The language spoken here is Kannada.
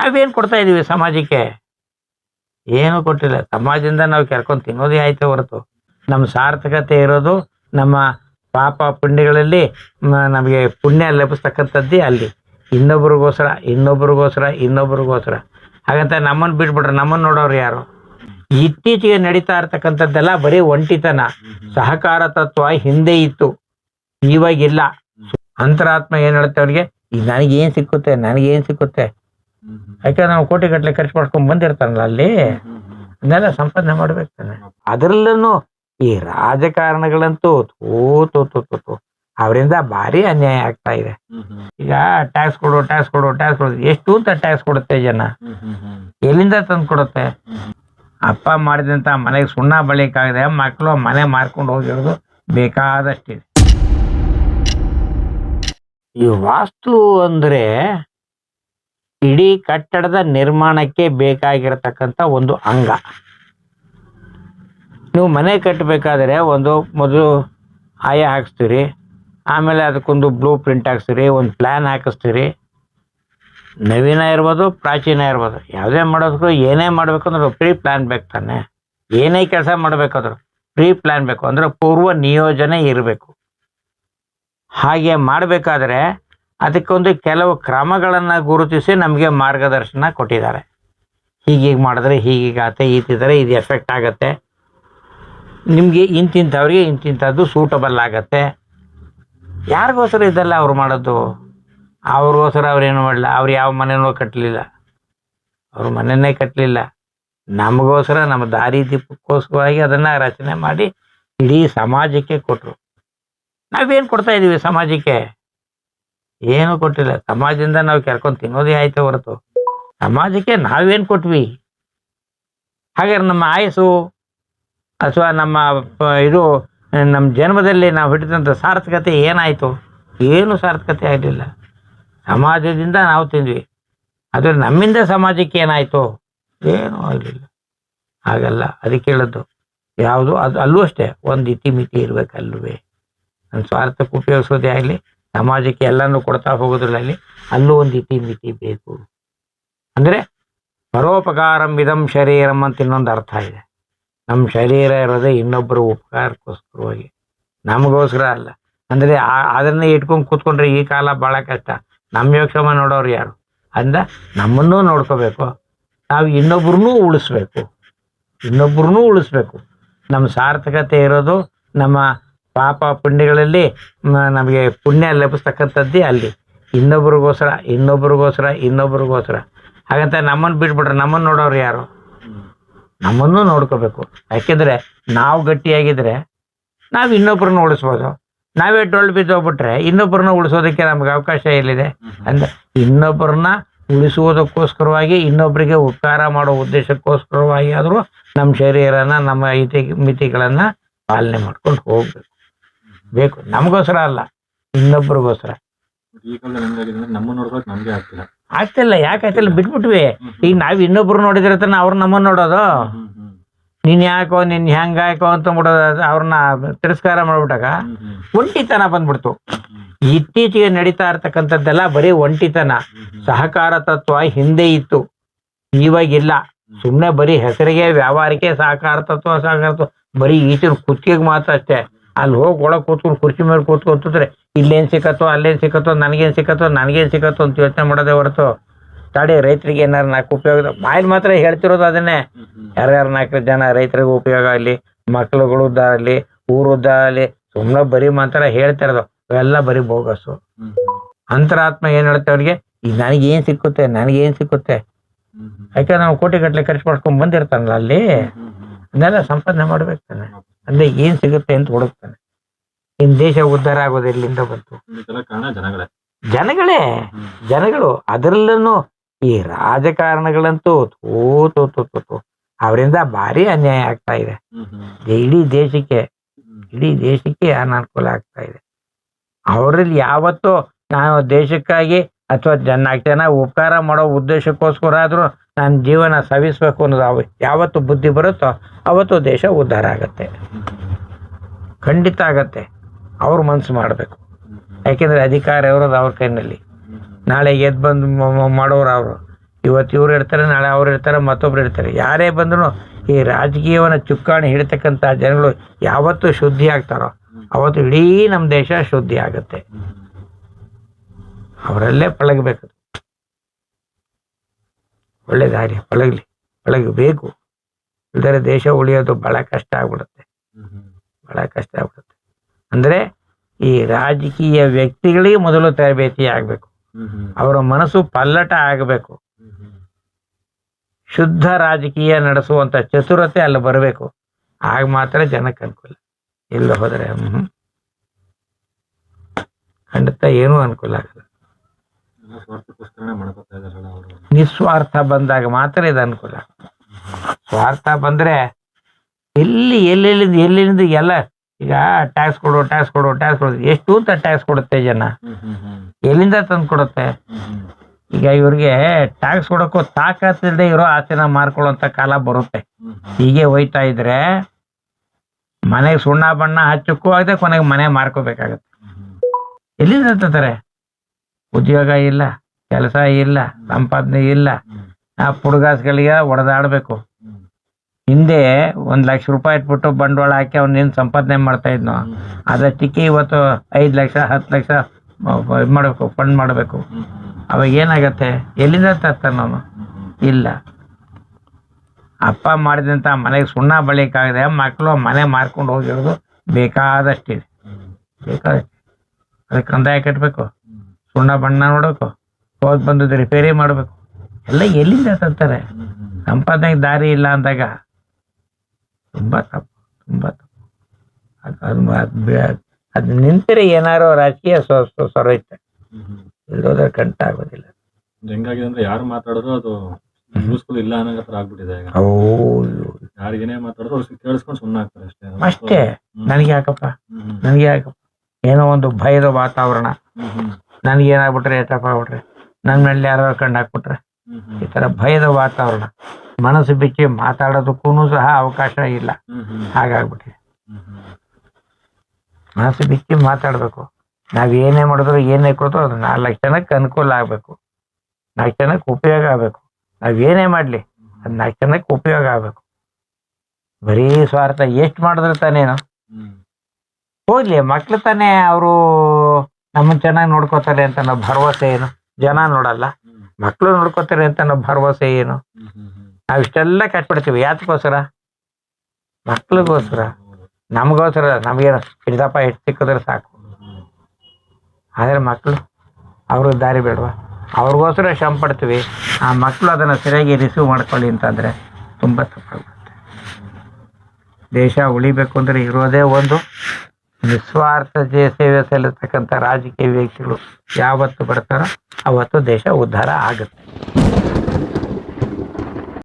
ನಾವೇನು ಕೊಡ್ತಾ ಇದ್ದೀವಿ ಸಮಾಜಕ್ಕೆ? ಏನು ಕೊಟ್ಟಿಲ್ಲ. ಸಮಾಜದಿಂದ ನಾವು ಕೆರ್ಕೊಂಡು ತಿನ್ನೋದೇ ಆಯ್ತು ಹೊರತು. ನಮ್ಮ ಸಾರ್ಥಕತೆ ಇರೋದು ನಮ್ಮ ಪಾಪ ಪುಣ್ಯಗಳಲ್ಲಿ ನಮಗೆ ಪುಣ್ಯ ಲಭಿಸ್ತಕ್ಕಂಥದ್ದೇ ಅಲ್ಲಿ. ಇನ್ನೊಬ್ರಿಗೋಸ್ಕರ ಇನ್ನೊಬ್ರಿಗೋಸ್ಕರ ಇನ್ನೊಬ್ರಿಗೋಸ್ಕರ. ಹಾಗಂತ ನಮ್ಮನ್ನು ಬಿಟ್ಬಿಟ್ರೆ ನಮ್ಮನ್ನು ನೋಡೋರು ಯಾರು? ಇತ್ತೀಚೆಗೆ ನಡೀತಾ ಇರ್ತಕ್ಕಂಥದ್ದೆಲ್ಲ ಬರೀ ಒಂಟಿತನ. ಸಹಕಾರ ತತ್ವ ಹಿಂದೆ ಇತ್ತು. ಇವಾಗಿಲ್ಲ. ಅಂತರಾತ್ಮ ಏನ್ ಹೇಳುತ್ತೆ ಅವ್ರಿಗೆ? ಈಗ ನನಗೆ ಏನ್ ಸಿಕ್ಕುತ್ತೆ ನನಗೆ ಏನ್ ಸಿಕ್ಕುತ್ತೆ? ಯಾಕಂದ್ರೆ ನಾವು ಕೋಟಿ ಗಟ್ಟಲೆ ಖರ್ಚು ಮಾಡ್ಕೊಂಡ್ ಬಂದಿರ್ತಾನಲ್ಲ ಅಲ್ಲಿ, ಅದನ್ನೆಲ್ಲ ಸಂಪಾದನೆ ಮಾಡ್ಬೇಕು ತಾನೆ. ಅದರಲ್ಲೂ ಈ ರಾಜಕಾರಣಗಳಂತೂ ತೋ ತೋ ತೋ ತೂ ತೂ ಅವರಿಂದ ಭಾರಿ ಅನ್ಯಾಯ ಆಗ್ತಾ ಇದೆ. ಈಗ ಟ್ಯಾಕ್ಸ್ ಕೊಡು ಟ್ಯಾಕ್ಸ್ ಕೊಡು ಟ್ಯಾಕ್ಸ್ ಕೊಡು, ಎಷ್ಟು ಅಂತ ಟ್ಯಾಕ್ಸ್ ಕೊಡುತ್ತೆ ಜನ? ಎಲ್ಲಿಂದ ತಂದು ಕೊಡುತ್ತೆ? ಅಪ್ಪ ಮಾಡಿದಂತ ಮನೆಗೆ ಸುಣ್ಣ ಬಳಿಕಾಗದೆ, ಮಕ್ಕಳು ಮನೆ ಮಾರ್ಕೊಂಡು ಹೋಗಿರೋದು ಬೇಕಾದಷ್ಟಿದೆ. ಈ ವಾಸ್ತು ಅಂದ್ರೆ ಇಡೀ ಕಟ್ಟಡದ ನಿರ್ಮಾಣಕ್ಕೆ ಬೇಕಾಗಿರತಕ್ಕಂಥ ಒಂದು ಅಂಗ. ನೀವು ಮನೆ ಕಟ್ಟಬೇಕಾದ್ರೆ ಒಂದು ಮೊದಲು ಆಯ ಹಾಕಿಸ್ತೀರಿ, ಆಮೇಲೆ ಅದಕ್ಕೊಂದು ಬ್ಲೂ ಪ್ರಿಂಟ್ ಹಾಕ್ಸ್ತೀರಿ, ಒಂದು ಪ್ಲ್ಯಾನ್ ಹಾಕಿಸ್ತೀರಿ. ನವೀನ ಇರ್ಬೋದು, ಪ್ರಾಚೀನ ಇರ್ಬೋದು. ಯಾವುದೇ ಮಾಡೋದಕ್ಕೂ ಏನೇ ಮಾಡ್ಬೇಕಂದ್ರೆ ಪ್ರೀ ಪ್ಲ್ಯಾನ್ ಬೇಕು ತಾನೆ. ಏನೇ ಕೆಲಸ ಮಾಡಬೇಕಾದ್ರು ಪ್ರೀ ಪ್ಲ್ಯಾನ್ ಬೇಕು. ಅಂದರೆ ಪೂರ್ವ ನಿಯೋಜನೆ ಇರಬೇಕು. ಹಾಗೆ ಮಾಡಬೇಕಾದ್ರೆ ಅದಕ್ಕೊಂದು ಕೆಲವು ಕ್ರಮಗಳನ್ನು ಗುರುತಿಸಿ ನಮಗೆ ಮಾರ್ಗದರ್ಶನ ಕೊಟ್ಟಿದ್ದಾರೆ. ಹೀಗೀಗೆ ಮಾಡಿದ್ರೆ ಹೀಗೀಗಾಗುತ್ತೆ ಈತಿದ್ರೆ ಇದು ಎಫೆಕ್ಟ್ ಆಗುತ್ತೆ. ನಿಮಗೆ ಇಂತಿಂಥವ್ರಿಗೆ ಇಂತಿಂಥದ್ದು ಸೂಟಬಲ್ ಆಗತ್ತೆ. ಯಾರಿಗೋಸ್ಕರ ಇದ್ದಲ್ಲ ಅವ್ರು ಮಾಡೋದು? ಅವ್ರಿಗೋಸ್ಕರ ಅವ್ರೇನು ಮಾಡಲ್ಲ ಅವ್ರು ಯಾವ ಮನೆಯೂ ಕಟ್ಟಲಿಲ್ಲ ಅವ್ರ ಮನೆಯೇ ಕಟ್ಟಲಿಲ್ಲ ನಮಗೋಸ್ಕರ ನಮ್ಮ ದಾರಿ ದೀಪಕ್ಕೋಸ್ಕರವಾಗಿ ಅದನ್ನು ರಚನೆ ಮಾಡಿ ಇಡೀ ಸಮಾಜಕ್ಕೆ ಕೊಟ್ಟರು ನಾವೇನು ಕೊಡ್ತಾ ಇದ್ದೀವಿ ಸಮಾಜಕ್ಕೆ? ಏನು ಕೊಟ್ಟಿಲ್ಲ. ಸಮಾಜದಿಂದ ನಾವು ಕೆರ್ಕೊಂಡು ತಿನ್ನೋದೇ ಆಯ್ತು ಹೊರತು. ಸಮಾಜಕ್ಕೆ ನಾವೇನು ಕೊಟ್ವಿ? ಹಾಗಾದ್ರೆ ನಮ್ಮ ಆಯಸ್ಸು ಅಥವಾ ನಮ್ಮ ಇದು ನಮ್ಮ ಜನ್ಮದಲ್ಲಿ ನಾವು ಹಿಡಿದಂತ ಸಾರ್ಥಕತೆ ಏನಾಯಿತು? ಏನು ಸಾರ್ಥಕತೆ ಆಗಲಿಲ್ಲ. ಸಮಾಜದಿಂದ ನಾವು ತಿಂದ್ವಿ. ಆದರೆ ನಮ್ಮಿಂದ ಸಮಾಜಕ್ಕೆ ಏನಾಯಿತು? ಏನೂ ಆಗಲಿಲ್ಲ. ಹಾಗಲ್ಲ. ಅದಕ್ಕೆ ಹೇಳೋದು. ಯಾವುದು? ಅದು ಅಲ್ಲೂ ಅಷ್ಟೇ. ಒಂದು ಇತಿಮಿತಿ ಇರಬೇಕು ನನ್ನ ಸ್ವಾರ್ಥಕ್ಕೆ ಉಪಯೋಗಿಸೋದೇ ಆಗಲಿ. ಸಮಾಜಕ್ಕೆ ಎಲ್ಲನೂ ಕೊಡ್ತಾ ಹೋಗೋದ್ರಲ್ಲಿ ಅಲ್ಲೂ ಒಂದು ಇತಿ ಮಿತಿ ಬೇಕು. ಅಂದರೆ ಪರೋಪಕಾರಂ ಇದಂ ಶರೀರಂ ಅಂತ ಇನ್ನೊಂದು ಅರ್ಥ ಇದೆ. ನಮ್ಮ ಶರೀರ ಇರೋದೇ ಇನ್ನೊಬ್ಬರ ಉಪಕಾರಕ್ಕೋಸ್ಕರವಾಗಿ. ನಮಗೋಸ್ಕರ ಅಲ್ಲ. ಅಂದರೆ ಅದನ್ನ ಇಟ್ಕೊಂಡು ಕೂತ್ಕೊಂಡ್ರೆ ಈ ಕಾಲ ಭಾಳ ಕಷ್ಟ. ನಮ್ಮ ಯೋಕ್ಷಮ ನೋಡೋರು ಯಾರು? ಅಂದ ನಮ್ಮನ್ನು ನೋಡ್ಕೋಬೇಕು. ನಾವು ಇನ್ನೊಬ್ರನ್ನೂ ಉಳಿಸ್ಬೇಕು. ಇನ್ನೊಬ್ರನ್ನೂ ಉಳಿಸ್ಬೇಕು. ನಮ್ಮ ಸಾರ್ಥಕತೆ ಇರೋದು ನಮ್ಮ ಪಾಪ ಪುಣ್ಯಗಳಲ್ಲಿ ನಮಗೆ ಪುಣ್ಯ ಲಭಿಸ್ತಕ್ಕಂಥದ್ದೇ ಅಲ್ಲಿ. ಇನ್ನೊಬ್ರಿಗೋಸ್ಕರ ಇನ್ನೊಬ್ರಿಗೋಸ್ಕರ ಇನ್ನೊಬ್ರಿಗೋಸ್ಕರ. ಹಾಗಂತ ನಮ್ಮನ್ನು ಬಿಟ್ಬಿಟ್ರೆ ನಮ್ಮನ್ನು ನೋಡೋರು ಯಾರು? ನಮ್ಮನ್ನು ನೋಡ್ಕೋಬೇಕು. ಯಾಕೆಂದ್ರೆ ನಾವು ಗಟ್ಟಿಯಾಗಿದ್ರೆ ನಾವು ಇನ್ನೊಬ್ಬರನ್ನ ಉಳಿಸ್ಬೋದು. ನಾವೇ ಡೊಳ್ಳು ಬಿದ್ದೋಗ್ಬಿಟ್ರೆ ಇನ್ನೊಬ್ಬರನ್ನ ಉಳಿಸೋದಕ್ಕೆ ನಮ್ಗೆ ಅವಕಾಶ ಎಲ್ಲಿದೆ? ಅಂದ್ರೆ ಇನ್ನೊಬ್ಬರನ್ನ ಉಳಿಸುವುದಕ್ಕೋಸ್ಕರವಾಗಿ ಇನ್ನೊಬ್ಬರಿಗೆ ಉಪಕಾರ ಮಾಡೋ ಉದ್ದೇಶಕ್ಕೋಸ್ಕರವಾಗಿ ಆದರೂ ನಮ್ಮ ಶರೀರನ, ನಮ್ಮ ಇತಿ ಮಿತಿಗಳನ್ನು ಪಾಲನೆ ಮಾಡ್ಕೊಂಡು ಹೋಗ್ಬೇಕು. ಬೇಕು. ನಮಗೋಸ್ಕರ ಅಲ್ಲ. ಇನ್ನೊಬ್ರಿಗೋಸ್ಕರ. ಈ ಕಾಲದಲ್ಲಿ ಹೆಂಗಾಗಿದೆ ಅಂದ್ರೆ ನಮ್ಮ ನೋಡ್ಬೇಕು ನಮ್ಗೆ ಆಗ್ತಿಲ್ಲ. ಆಗ್ತಿಲ್ಲ ಯಾಕೆ ಆಗ್ತಿಲ್ಲ? ಬಿಟ್ಬಿಟ್ವಿ. ಈಗ ನಾವು ಇನ್ನೊಬ್ರು ನೋಡಿದ್ರೆ ತಾನೆ ಅವ್ರು ನಮ್ಮನ್ನ ನೋಡೋದು. ನೀನ್ ಯಾಕೋ ನೀನ್ ಹೆಂಗಾಕೋ ಅಂತ ಬಿಡೋದು ಅವ್ರನ್ನ ತಿರಸ್ಕಾರ ಮಾಡ್ಬಿಟ್ಟಾಗ ಒಂಟಿತನ ಬಂದ್ಬಿಡ್ತು. ಇತ್ತೀಚೆಗೆ ನಡೀತಾ ಇರ್ತಕ್ಕಂಥದ್ದೆಲ್ಲ ಬರೀ ಒಂಟಿತನ. ಸಹಕಾರ ತತ್ವ ಹಿಂದೆ ಇತ್ತು. ಇವಾಗಿಲ್ಲ. ಸುಮ್ಮನೆ ಬರೀ ಹೆಸರಿಗೆ ವ್ಯವಹಾರಕ್ಕೆ ಸಹಕಾರ ತತ್ವ ಸಹಕಾರ ತತ್ವ. ಬರೀ ಈಚಿನ ಕುತ್ತಿಗೆಗೆ ಮಾತ್ರ ಅಷ್ಟೇ. ಅಲ್ಲಿ ಹೋಗಿ ಒಳಗೆ ಕೂತ್ಕೊಂಡು ಕುರ್ಚಿ ಮೇಲೆ ಕೂತ್ಕೊಂತಿದ್ರೆ ಇಲ್ಲೇನ್ ಸಿಕ್ಕತ್ತೋ, ಅಲ್ಲೇನು ಸಿಕ್ಕತ್ತೋ, ನನಗೇನು ಸಿಕ್ಕತ್ತೋ ನನಗೇನು ಸಿಕ್ಕತ್ತೋ ಅಂತ ಯೋಚನೆ ಮಾಡೋದೇ ಹೊರತು ತಾಡಿ ರೈತರಿಗೆ ಏನಾರು ನಾಲ್ಕು ಉಪಯೋಗ ಬಾಯಲ್ಲಿ ಮಾತ್ರ ಹೇಳ್ತಿರೋದು ಅದನ್ನೇ. ಯಾರ್ಯಾರು ನಾಲ್ಕು ಜನ ರೈತರಿಗೆ ಉಪಯೋಗ ಆಗಲಿ, ಮಕ್ಳುಗಳು ಆಗಲಿ, ಊರು ಆಗಲಿ ಸುಮ್ಮನೆ ಬರೀ ಮಾತ್ರ ಹೇಳ್ತಿರೋದು ಅವೆಲ್ಲ ಬರೀ ಬೋಗಸ್ಸು ಅಂತರಾತ್ಮ ಏನು ಹೇಳುತ್ತೆ ಅವ್ರಿಗೆ? ಈಗ ನನಗೆ ಏನ್ ಸಿಕ್ಕುತ್ತೆ ನನಗೆ ಏನ್ ಸಿಕ್ಕುತ್ತೆ? ಯಾಕೆ ನಾವು ಕೋಟಿ ಗಟ್ಟಲೆ ಖರ್ಚು ಮಾಡ್ಕೊಂಡು ಬಂದಿರ್ತಾನಲ್ಲ ಅಲ್ಲಿ? ಅದನ್ನೆಲ್ಲ ಸಂಪಾದನೆ ಮಾಡ್ಬೇಕು ತಾನೆ. ಅಂದ್ರೆ ಏನ್ ಸಿಗುತ್ತೆ ಅಂತ ಹುಡುಕ್ತಾನೆ. ಇನ್ ದೇಶ ಉದ್ಧಾರ ಆಗೋದು ಎಲ್ಲಿಂದ ಬಂತು? ಜನಗಳೇ. ಜನಗಳೇ ಜನಗಳು. ಅದರಲ್ಲೂ ಈ ರಾಜಕಾರಣಗಳಂತೂ ತೋ ತೋ ತೋ ತೋ ಅವರಿಂದ ಭಾರಿ ಅನ್ಯಾಯ ಆಗ್ತಾ ಇದೆ. ಇಡೀ ದೇಶಕ್ಕೆ ಇಡೀ ದೇಶಕ್ಕೆ ಅನಾನುಕೂಲ ಆಗ್ತಾ ಇದೆ. ಅವರಲ್ಲಿ ಯಾವತ್ತೂ ನಾನು ದೇಶಕ್ಕಾಗಿ ಅಥವಾ ಜನ ನಾಲ್ಕು ಜನ ಉಪಕಾರ ಮಾಡೋ ಉದ್ದೇಶಕ್ಕೋಸ್ಕರ ಆದರೂ ನನ್ನ ಜೀವನ ಸವಿಸ್ಬೇಕು ಅನ್ನೋದು ಅವ ಯಾವತ್ತು ಬುದ್ಧಿ ಬರುತ್ತೋ ಅವತ್ತು ದೇಶ ಉದ್ಧಾರ ಆಗತ್ತೆ. ಖಂಡಿತ ಆಗತ್ತೆ. ಅವ್ರು ಮನಸ್ಸು ಮಾಡಬೇಕು. ಯಾಕೆಂದ್ರೆ ಅಧಿಕಾರ ಇರೋದು ಅವ್ರ ಕೈನಲ್ಲಿ. ನಾಳೆ ಎದ್ದು ಬಂದು ಮಾಡೋರು ಅವರು. ಇವತ್ತು ಇವ್ರು ಇರ್ತಾರೆ ನಾಳೆ ಅವ್ರು ಇರ್ತಾರೆ ಮತ್ತೊಬ್ರು ಇರ್ತಾರೆ. ಯಾರೇ ಬಂದ್ರು ಈ ರಾಜಕೀಯವನ್ನು ಚುಕ್ಕಾಣಿ ಹಿಡಿತಕ್ಕಂಥ ಜನಗಳು ಯಾವತ್ತು ಶುದ್ಧಿ ಆಗ್ತಾರೋ ಅವತ್ತು ಇಡೀ ನಮ್ಮ ದೇಶ ಶುದ್ಧಿ ಆಗುತ್ತೆ. ಅವರಲ್ಲೇ ಪಳಗಬೇಕು. ಒಳ್ಳೆ ದಾರಿ ಪಳಗಲಿ ಪಳಗಬೇಕು. ಇಲ್ದರೆ ದೇಶ ಉಳಿಯೋದು ಬಹಳ ಕಷ್ಟ ಆಗ್ಬಿಡುತ್ತೆ. ಬಹಳ ಕಷ್ಟ ಆಗ್ಬಿಡುತ್ತೆ. ಅಂದರೆ ಈ ರಾಜಕೀಯ ವ್ಯಕ್ತಿಗಳಿಗೆ ಮೊದಲು ತರಬೇತಿ ಆಗಬೇಕು. ಅವರ ಮನಸ್ಸು ಪಲ್ಲಟ ಆಗಬೇಕು. ಶುದ್ಧ ರಾಜಕೀಯ ನಡೆಸುವಂಥ ಚತುರತೆ ಅಲ್ಲಿ ಬರಬೇಕು. ಆಗ ಮಾತ್ರ ಜನಕ್ಕೆ ಅನುಕೂಲ. ಇಲ್ಲ ಹೋದರೆ. ಖಂಡಿತ ಏನೂ ಅನುಕೂಲ ಆಗಲ್ಲ. ನಿಸ್ವಾರ್ಥ ಬಂದಾಗ ಮಾತ್ರ ಇದು ಅನುಕೂಲ. ಸ್ವಾರ್ಥ ಬಂದ್ರೆ ಎಲ್ಲಿ ಎಲ್ಲೆಲ್ಲಿಂದ ಎಲ್ಲಿಂದ ಎಲ್ಲ ಈಗ ಟ್ಯಾಕ್ಸ್ ಕೊಡು ಟ್ಯಾಕ್ಸ್ ಕೊಡು ಟ್ಯಾಕ್ಸ್ ಕೊಡು. ಎಷ್ಟು ಅಂತ ಟ್ಯಾಕ್ಸ್ ಕೊಡುತ್ತೆ ಜನ? ಎಲ್ಲಿಂದ ತಂದು ಕೊಡುತ್ತೆ? ಈಗ ಇವ್ರಿಗೆ ಟ್ಯಾಕ್ಸ್ ಕೊಡೋಕ್ಕೂ ತಾಕತ್ತಿಲ್ಲದೆ ಇರೋ ಆಸ್ತಿನ ಮಾರ್ಕೊಳ್ಳುವಂತ ಕಾಲ ಬರುತ್ತೆ. ಹೀಗೆ ಹೋಯ್ತಾ ಇದ್ರೆ ಮನೆಗೆ ಸುಣ್ಣ ಬಣ್ಣ ಹಚ್ಚಕ್ಕೂ ಆಗದೆ ಕೊನೆಗೆ ಮನೆ ಮಾರ್ಕೋಬೇಕಾಗತ್ತೆ. ಎಲ್ಲಿಂದ ತಂತಾರೆ? ಉದ್ಯೋಗ ಇಲ್ಲ ಕೆಲಸ ಇಲ್ಲ ಸಂಪಾದನೆ ಇಲ್ಲ. ಆ ಪುಡುಗಾಸ್ಗಳಿಗೆ ಹೊಡೆದಾಡ್ಬೇಕು ಹ್ಮ್ ಹಿಂದೆ ಒಂದು ಲಕ್ಷ ರೂಪಾಯಿ ಇಟ್ಬಿಟ್ಟು ಬಂಡವಾಳ ಹಾಕಿ ಅವ್ನ ಏನ್ ಸಂಪಾದನೆ ಮಾಡ್ತಾ ಇದ್ನೋ ಅದಷ್ಟಕ್ಕೆ ಇವತ್ತು ಐದು ಲಕ್ಷ ಹತ್ತು ಲಕ್ಷ ಇದು ಮಾಡಬೇಕು ಫಂಡ್ ಮಾಡಬೇಕು. ಅವಾಗ ಏನಾಗತ್ತೆ? ಎಲ್ಲಿಂದ ತರ್ತಾನೆ ಅವನು? ಹ್ಮ್. ಇಲ್ಲ. ಅಪ್ಪ ಮಾಡಿದಂತ ಮನೆಗೆ ಸುಣ್ಣ ಬಳಿಕಾಗದೆ ಮಕ್ಕಳು ಮನೆ ಮಾರ್ಕೊಂಡು ಹೋಗಿರೋದು ಬೇಕಾದಷ್ಟಿದೆ. ಬೇಕಾದ ಬೇಕಾದಷ್ಟು ಅದಕ್ಕೆ ಕಂದಾಯ ಕಟ್ಟಬೇಕು ಸುಣ್ಣ ಬಣ್ಣ ನೋಡಬೇಕು ಹೋಗಿ ಬಂದದ್ದು ರಿಪೇರಿ ಮಾಡಬೇಕು. ಎಲ್ಲ ಎಲ್ಲಿಂದ ತರ್ತಾರೆ? ಸಂಪಾದನೆಗೆ ದಾರಿ ಇಲ್ಲ ಅಂದಾಗ ತುಂಬ ತಪ್ಪು ತುಂಬ ತಪ್ಪು. ಅದು ಅದು ಅದು ನಿಂತರೆ ಏನಾರೋ ರಾಜಕೀಯ ಸೊರೈತೆ ಇಲ್ಲೋದ್ರೆ ಕಂಟ ಆಗೋದಿಲ್ಲ ಹೆಂಗಾಗಿದೆ ಅಂದ್ರೆ ಯಾರು ಮಾತಾಡಿದ್ರು ಅದು ಯೂಸ್ಫುಲ್ ಇಲ್ಲ ಅನ್ನೋ ಹತ್ರ ಆಗ್ಬಿಟ್ಟಿದೆ ಈಗ. ಓ ಯಾರಿಗೇನೇ ಮಾತಾಡಿದ್ರು ಅವ್ರು ಕೇಳಿಸ್ಕೊಂಡು ಸುಮ್ಮನೆ ಆಗ್ತಾರೆ ಅಷ್ಟೇ. ಅಷ್ಟೇ. ನನ್ಗೆ ಯಾಕಪ್ಪ? ನನ್ಗೆ ಯಾಕಪ್ಪ? ಏನೋ ಒಂದು ಭಯದ ವಾತಾವರಣ. ನನಗೆ ಏನಾಗ್ಬಿಟ್ರೆ ಏಟಪ್ಪ ಆಗ್ಬಿಟ್ರೆ ನನ್ನ ಮೇಲೆ ಯಾರೋ ಕಂಡು ಹಾಕ್ಬಿಟ್ರೆ ಈ ತರ ಭಯದ ವಾತಾವರಣ. ಮನಸ್ಸು ಬಿಚ್ಚಿ ಮಾತಾಡೋದಕ್ಕೂ ಸಹ ಅವಕಾಶ ಇಲ್ಲ. ಹಾಗಾಗ್ಬಿಟ್ಟಿದೆ ಮನಸ್ಸು ಬಿಚ್ಚಿ ಮಾತಾಡಬೇಕು. ನಾವು ಏನೇ ಮಾಡಿದ್ರು ಏನೇ ಕೊಡ್ತೋ ಅದು ನಾಲ್ಕು ಜನಕ್ಕೆ ಅನುಕೂಲ ಆಗಬೇಕು. ನಾಲ್ಕು ಜನಕ್ಕೆ ಉಪಯೋಗ ಆಗಬೇಕು. ನಾವು ಏನೇ ಮಾಡಲಿ ಅದು ನಾಲ್ಕು ಜನಕ್ಕೆ ಉಪಯೋಗ ಆಗಬೇಕು. ಬರೀ ಸ್ವಾರ್ಥ ಎಷ್ಟು ಮಾಡಿದ್ರೆ ತಾನೇನು ಹೋಗ್ಲಿ ಮಕ್ಳು ತಾನೇ ಅವರು ನಮ್ಮನ್ನ ಚೆನ್ನಾಗಿ ನೋಡ್ಕೋತಾರೆ ಅಂತ ನಾವು ಭರವಸೆ ಏನು? ಜನ ನೋಡಲ್ಲ. ಮಕ್ಳು ಮಕ್ಕಳು ನೋಡ್ಕೋತಾರೆ ಅಂತ ನಾವು ಭರವಸೆ ಏನು? ನಾವು ಇಷ್ಟೆಲ್ಲ ಕಟ್ಬಿಡ್ತೀವಿ ಯಾತಕ್ಕೋಸ್ಕರ? ಮಕ್ಳಿಗೋಸ್ಕರ. ನಮಗೋಸ್ಕರ ನಮಗೇನು ಹಿಡ್ದಪ್ಪ ಹಿಟ್ಟು ಸಿಕ್ಕಿದ್ರೆ ಸಾಕು. ಆದರೆ ಮಕ್ಕಳು ಅವ್ರಿಗೆ ದಾರಿ ಬೇಡವಾ? ಅವ್ರಿಗೋಸ್ಕರ ಶ್ರಮ ಪಡ್ತೀವಿ. ಆ ಮಕ್ಕಳು ಅದನ್ನು ಸರಿಯಾಗಿ ರಿಸೀವ್ ಮಾಡ್ಕೊಳ್ಳಿ ಅಂತಂದರೆ ತುಂಬ ತಪ್ಪಾಗುತ್ತೆ. ದೇಶ ಉಳಿಬೇಕು ಅಂದರೆ ಇರೋದೇ ಒಂದು ನಿಸ್ವಾರ್ಥ ಸೇವೆ ಸಲ್ಲಿಸ್ತಕ್ಕಂಥ ರಾಜಕೀಯ ವ್ಯಕ್ತಿಗಳು ಯಾವತ್ತು ಬರ್ತಾರೋ ಅವತ್ತು ದೇಶ ಉದ್ಧಾರ ಆಗುತ್ತೆ.